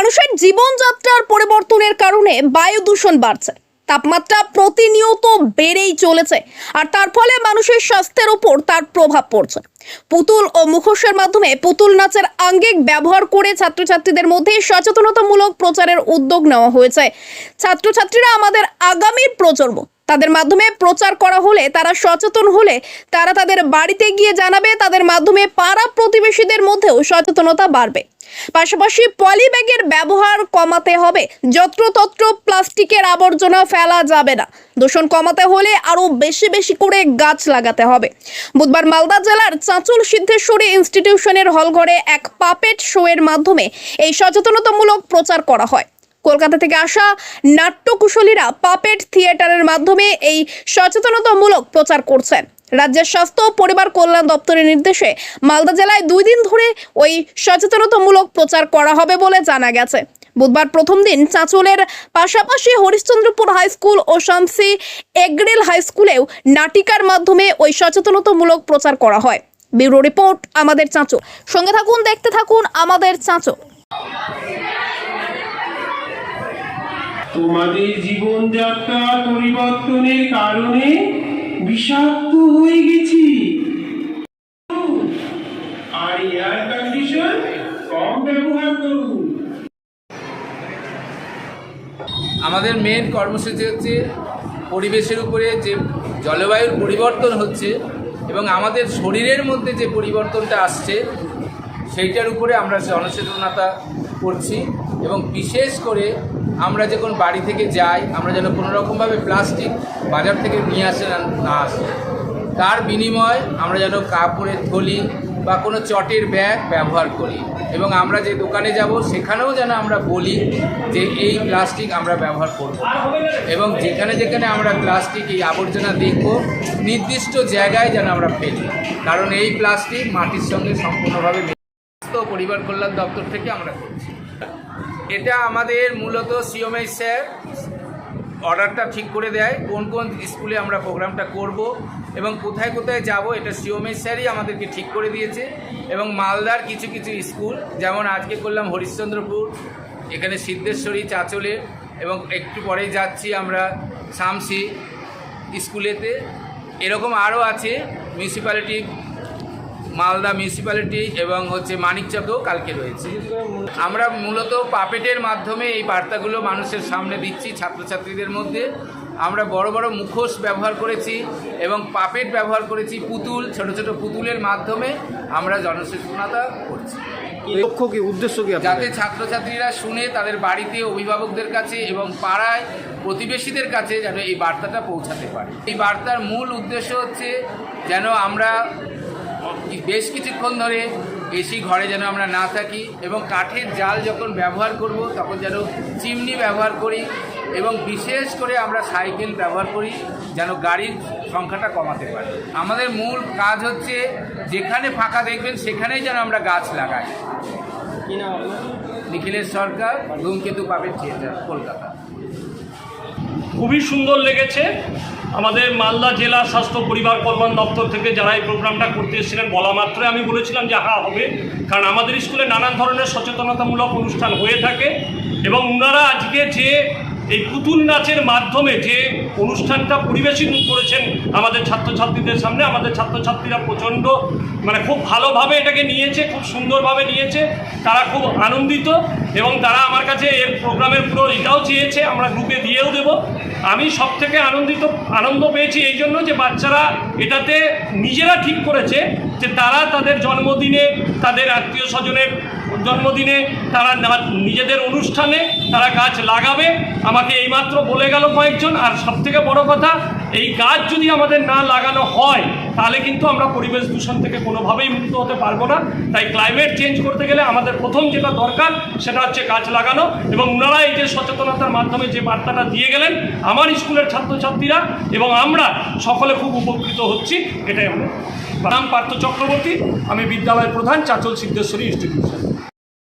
মানুষের জীবনযাত্রার পরিবর্তনের কারণে বায়ু দূষণ বাড়ছে। তাপমাত্রা প্রতিনিয়ত বেড়েই চলেছে আর তার ফলে মানুষের স্বাস্থ্যের উপর তার প্রভাব পড়ছে। পুতুল ও মুখোশের মাধ্যমে পুতুল নাচের আঙ্গিক ব্যবহার করে ছাত্রছাত্রীদের মধ্যে সচেতনতামূলক প্রচারের উদ্যোগ নেওয়া হয়েছে। ছাত্রছাত্রীরা আমাদের আগামী প্রজন্ম, তাদের মাধ্যমে প্রচার করা হলে তারা সচেতন হলে তারা তাদের বাড়িতে গিয়ে জানাবে, তাদের মাধ্যমে পাড়া প্রতিবেশীদের মধ্যেও সচেতনতা বাড়বে। পাশাপাশি পলিব্যাগের ব্যবহার কমাতে হবে। যত্রতত্র প্লাস্টিকের আবর্জনা ফেলা যাবে না। দূষণ কমাতে হলে আরও বেশি বেশি করে গাছ লাগাতে হবে। বুধবার মালদা জেলার চাঁচল সিদ্ধেশ্বরী ইনস্টিটিউশনের হলঘরে এক পাপেট শোয়ের মাধ্যমে এই সচেতনতামূলক প্রচার করা হয়। কলকাতা থেকে আসা নাট্যকুশলীরা পাপেট থিয়েটারের মাধ্যমে এই সচেতনতামূলক প্রচার করছেন। রাজ্যের স্বাস্থ্য ও পরিবার কল্যাণ দপ্তরের নির্দেশে মালদা জেলায় দুই দিন ধরে ওই সচেতনতামূলক প্রচার করা হবে বলে জানা গেছে। বুধবার প্রথম দিন চাঁচলের পাশাপাশি হরিশ্চন্দ্রপুর হাই স্কুল ও শামসি এগ্রেল হাই স্কুলেও নাটিকার মাধ্যমে ওই সচেতনতামূলক প্রচার করা হয়। ব্যুরো রিপোর্ট আমাদের চাঁচো। সঙ্গে থাকুন, দেখতে থাকুন আমাদের চাঁচো। তোমাদের জীবনযাত্রা পরিবর্তনের কারণে বিষাক্ত হয়ে গেছি। আর এয়ার কন্ডিশন কম ব্যবহার করুন। আমাদের মেন কর্মসূচি হচ্ছে পরিবেশের উপরে যে জলবায়ুর পরিবর্তন হচ্ছে এবং আমাদের শরীরের মধ্যে যে পরিবর্তনটা আসছে, সেইটার উপরে আমরা জনসচেতনতা করছি। এবং বিশেষ করে আমরা যখন বাড়ি থেকে যাই, আমরা যেন কোনো রকমভাবে প্লাস্টিক বাজার থেকে নিয়ে আসে না আসে। তার বিনিময় আমরা যেন কাপড়ের থলি বা কোনো চটের ব্যাগ ব্যবহার করি এবং আমরা যে দোকানে যাব, সেখানেও যেন আমরা বলি যে এই প্লাস্টিক আমরা ব্যবহার করব। এবং যেখানে যেখানে আমরা প্লাস্টিক এই আবর্জনা দেখব, নির্দিষ্ট জায়গায় যেন আমরা ফেলি। কারণ এই প্লাস্টিক মাটির সঙ্গে সম্পূর্ণভাবে পরিবার কল্যাণ দপ্তর থেকে আমরা করছি। এটা আমাদের মূলত সিওমএই স্যার অর্ডারটা ঠিক করে দেয়, কোন কোন স্কুলে আমরা প্রোগ্রামটা করব এবং কোথায় কোথায় যাব এটা সিওমএই স্যারই আমাদেরকে ঠিক করে দিয়েছে। এবং মালদার কিছু কিছু স্কুল, যেমন আজকে করলাম হরিশ্চন্দ্রপুর, এখানে সিদ্ধেশ্বরী, চাচলে, এবং একটু পরেই যাচ্ছি আমরা শামসি স্কুলেতে। এরকম আরও আছে মিউনিসিপ্যালিটি মালদা মিউনিসিপ্যালিটি এবং হচ্ছে মানিকচকেও কালকে রয়েছে। আমরা মূলত পাপেটের মাধ্যমে এই বার্তাগুলো মানুষের সামনে দিচ্ছি ছাত্রছাত্রীদের মধ্যে। আমরা বড় বড় মুখোশ ব্যবহার করেছি এবং পাপেট ব্যবহার করেছি পুতুল ছোট ছোট পুতুলের মাধ্যমে আমরা জনসচেতনতা করছি। লক্ষ্য কি উদ্দেশ্য কি যাতে ছাত্রছাত্রীরা শুনে তাদের বাড়িতে অভিভাবকদের কাছে এবং পাড়ায় প্রতিবেশীদের কাছে যেন এই বার্তাটা পৌঁছাতে পারে। এই বার্তার মূল উদ্দেশ্য হচ্ছে যেন আমরা বেশ কিছুক্ষণ ধরে এসি ঘরে যেন আমরা না থাকি এবং কাঠের জাল যখন ব্যবহার করব তখন যেন চিমনি ব্যবহার করি এবং বিশেষ করে আমরা সাইকেল ব্যবহার করি যেন গাড়ির সংখ্যাটা কমাতে পারি। আমাদের মূল কাজ হচ্ছে যেখানে ফাঁকা দেখবেন সেখানেই যেন আমরা গাছ লাগাই। নিখিলেশ সরকার ধূমকেতু পাবেন থিয়েটার কলকাতা। খুবই সুন্দর লেগেছে। আমাদের মালদা জেলা স্বাস্থ্য পরিবার কল্যাণ দপ্তর থেকে যারা এই প্রোগ্রামটা করতে এসেছিলেন, বলা মাত্রই আমি বলেছিলাম যে হ্যাঁ হবে। কারণ আমাদের স্কুলে নানান ধরনের সচেতনতামূলক অনুষ্ঠান হয়ে থাকে এবং ওনারা আজকে যে এই পুতুল নাচের মাধ্যমে যে অনুষ্ঠানটা পরিবেশন করেছেন আমাদের ছাত্রছাত্রীদের সামনে, আমাদের ছাত্রছাত্রীরা প্রচণ্ড মানে খুব ভালোভাবে এটাকে নিয়েছে, খুব সুন্দরভাবে নিয়েছে, তারা খুব আনন্দিত এবং তারা আমার কাছে এর প্রোগ্রামের পুরো এটাও চেয়েছে, আমরা গ্রুপে দিয়েও দেব। আমি সব থেকে আনন্দিত, আনন্দ পেয়েছি এই জন্য যে বাচ্চারা এটাতে নিজেরা ঠিক করেছে যে তারা তাদের জন্মদিনে তাদের আত্মীয় স্বজনের জন্মদিনে তারা নিজেদের অনুষ্ঠানে তারা গাছ লাগাবে। আমাকে এইমাত্র বলে গেল কয়েকজন। আর সবথেকে বড় কথা, এই গাছ যদি আমাদের না লাগানো হয়, তাহলে কিন্তু আমরা পরিবেশ দূষণ থেকে কোনোভাবেই মুক্ত হতে পারব না। তাই ক্লাইমেট চেঞ্জ করতে গেলে আমাদের প্রথম যেটা দরকার, সেটা হচ্ছে গাছ লাগানো। এবং ওনারা এই যে সচেতনতার মাধ্যমে যে বার্তাটা দিয়ে গেলেন, আমার স্কুলের ছাত্রছাত্রীরা এবং আমরা সকলে খুব উপকৃত হচ্ছি, এটাই আমরা। নাম পার্থ চক্রবর্তী, আমি বিদ্যালয়ের প্রধান চাচল সিদ্ধেশ্বরী ইনস্টিটিউশন